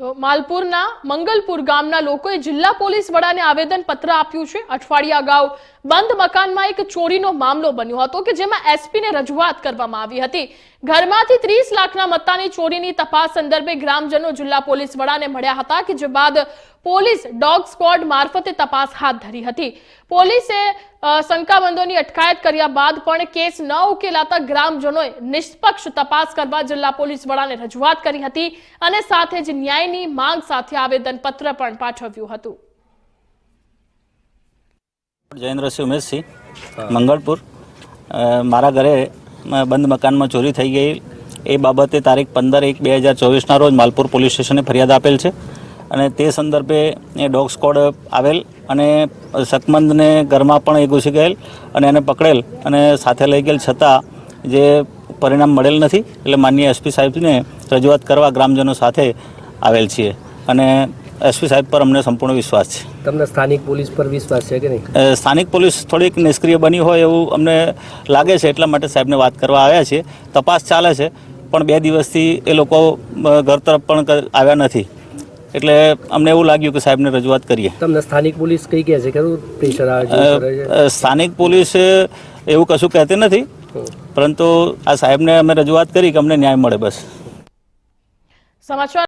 તો માલપુરના મંગલપુર ગામના લોકોએ જિલ્લા પોલીસ વડાને આવેદન પત્ર આપ્યું છે. અઠવાડિયા અગાઉ બંધ મકાનમાં એક ચોરીનો મામલો બન્યો હતો કે જેમાં એસપીને રજૂઆત કરવામાં આવી હતી. ઘરમાંથી ત્રીસ લાખના મત્તાની ચોરીની તપાસ સંદર્ભે ગ્રામજનો જિલ્લા પોલીસ વડાને મળ્યા હતા કે જે બાદ પોલીસ ડોગ સ્ક્વોડ મારફતે તપાસ હાથ ધરી હતી. પોલીસે શંકાબંધોની અટકાયત કર્યા બાદ પણ કેસ ન ઉકેલાતા ગ્રામજનોએ નિષ્પક્ષ તપાસ કરવા જિલ્લા પોલીસ વડાને રજૂઆત કરી હતી અને સાથે જ ન્યાયની માંગ સાથે આવેદનપત્ર પણ પાઠવ્યું હતું. જયેન્દ્રસિંહ ઉમેશસિંહ, મંગળપુર. મારા ઘરે બંધ મકાનમાં ચોરી થઈ ગઈ એ બાબતે તારીખ પંદર એક બે હજાર ચોવીસના રોજ માલપુર પોલીસ સ્ટેશને ફરિયાદ આપેલ છે. અને તે સંદર્ભે એ ડોગ સ્કોડ આવેલ અને શકમંદને ઘરમાં પણ એ ઘૂસી ગયેલ અને એને પકડેલ અને સાથે લઈ ગયેલ છતાં જે પરિણામ મળેલ નથી એટલે માનનીય એસપી સાહેબને રજૂઆત કરવા ગ્રામજનો સાથે આવેલ છીએ. અને એસપી સાહેબ પર અમને સંપૂર્ણ વિશ્વાસ છે. તમને સ્થાનિક પોલીસ પર વિશ્વાસ છે કે નહીં? સ્થાનિક પોલીસ થોડીક નિષ્ક્રિય બની હોય એવું અમને લાગે છે એટલા માટે સાહેબને વાત કરવા આવ્યા છીએ. તપાસ ચાલે છે પણ બે દિવસથી એ લોકો ઘર તરફ પણ આવ્યા નથી. એટલે અમને એવું લાગ્યું કે સાહેબને રજૂઆત કરીએ. તમને સ્થાનિક પોલીસ કઈ કહે છે? કે પ્રેશર આવે છે કરે છે? અ, સ્થાનિક પોલીસ એવું કશું કહેતી નથી. પરંતુ આ સાહેબને અમે રજૂઆત કરી કે અમને ન્યાય મળે બસ. સમાચાર